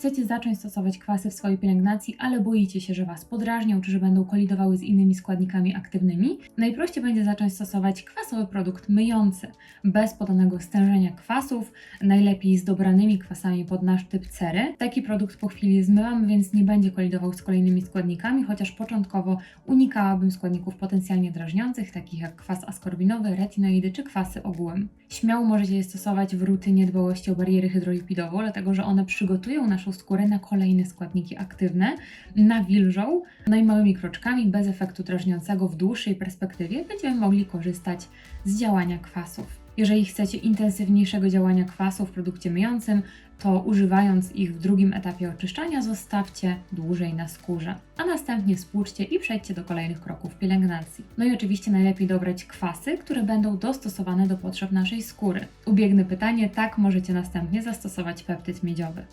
chcecie zacząć stosować kwasy w swojej pielęgnacji, ale boicie się, że Was podrażnią, czy że będą kolidowały z innymi składnikami aktywnymi, najprościej będzie zacząć stosować kwasowy produkt myjący, bez podanego stężenia kwasów, najlepiej z dobranymi kwasami pod nasz typ cery. Taki produkt po chwili zmywam, więc nie będzie kolidował z kolejnymi składnikami, chociaż początkowo unikałabym składników potencjalnie drażniących, takich jak kwas askorbinowy, retinoidy czy kwasy ogółem. Śmiało możecie je stosować w rutynie dbałości o barierę hydrolipidową, dlatego że one przygotują naszą skórę na kolejne składniki aktywne, nawilżą najmałymi kroczkami, bez efektu drażniącego w dłuższej perspektywie będziemy mogli korzystać z działania kwasów. Jeżeli chcecie intensywniejszego działania kwasu w produkcie myjącym, to używając ich w drugim etapie oczyszczania, zostawcie dłużej na skórze, a następnie spłuczcie i przejdźcie do kolejnych kroków pielęgnacji. No i oczywiście najlepiej dobrać kwasy, które będą dostosowane do potrzeb naszej skóry. Ubiegnę pytanie, tak możecie następnie zastosować peptyd miedziowy.